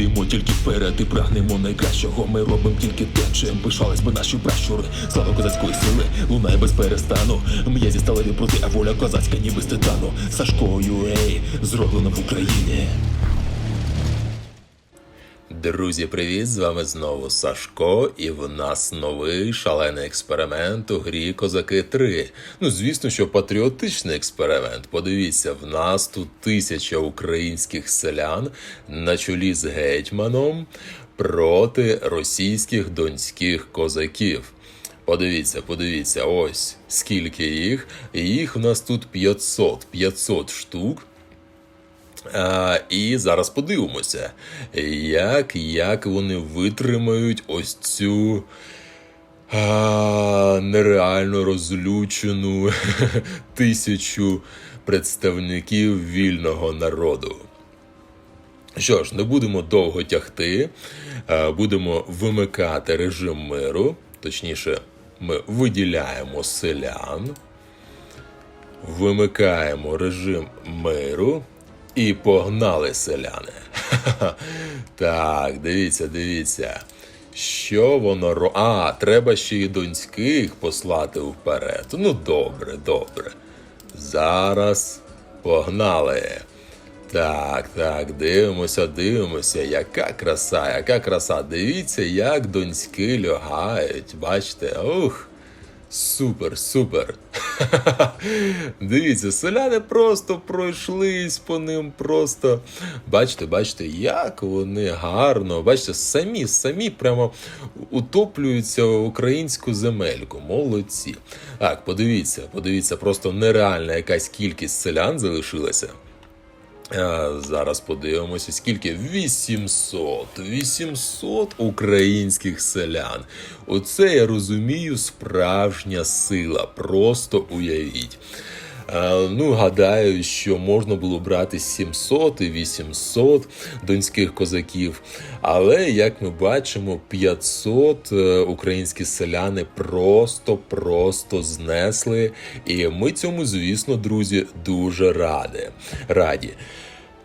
йдемо тільки вперед і прагнемо найкращого. Ми робимо тільки те, чим пишались би наші пращури. Слава козацької сили лунає без перестану. М'язі сталеві проти, а воля козацька, ніби з титану. Сашкою, ей, зроблено в Україні. Друзі, привіт! З вами знову Сашко, і в нас новий шалений експеримент у грі Козаки 3. Ну, звісно, що патріотичний експеримент. Подивіться, в нас тут тисяча українських селян на чолі з гетьманом проти російських донських козаків. Подивіться, подивіться, ось скільки їх. Їх в нас тут 500, 500 штук. А, і зараз подивимося, як, як вони витримають ось цю а, нереально розлючену тисячу представників вільного народу. Що ж, не будемо довго тягти, будемо вимикати режим миру. Точніше, ми виділяємо селян, вимикаємо режим миру. І погнали селяни. Так, дивіться, дивіться. Що воно ро. А, треба ще й донських послати вперед. Ну, добре, добре. Зараз погнали. Так, так, дивимося, дивимося. Яка краса, яка краса. Дивіться, як донські лягають. Бачите, ух. Супер, супер. Дивіться, селяни просто пройшлись по ним. Просто бачите, бачите, як вони гарно. Бачите, самі, самі прямо утоплюються в українську земельку. Молодці. Так, подивіться, подивіться, просто нереальна якась кількість селян залишилася. А, Зараз подивимося, скільки 800, 800 українських селян. Оце я розумію справжня сила. Просто уявіть. Ну, гадаю, що можна було брати 700 і 800 донських козаків. Але, як ми бачимо, 500 е, українські селяни просто-просто знесли. І ми цьому, звісно, друзі, дуже раді. раді.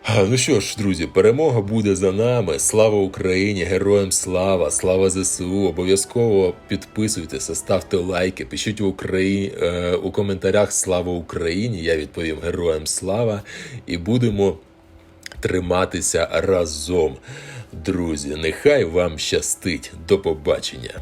Ну що ж, друзі, перемога буде за нами. Слава Україні! Героям слава! Слава ЗСУ! Обов'язково підписуйтеся, ставте лайки, пишіть у, Украї... е, у коментарях Слава Україні! Я відповім Героям слава і будемо триматися разом. Друзі, нехай вам щастить. До побачення!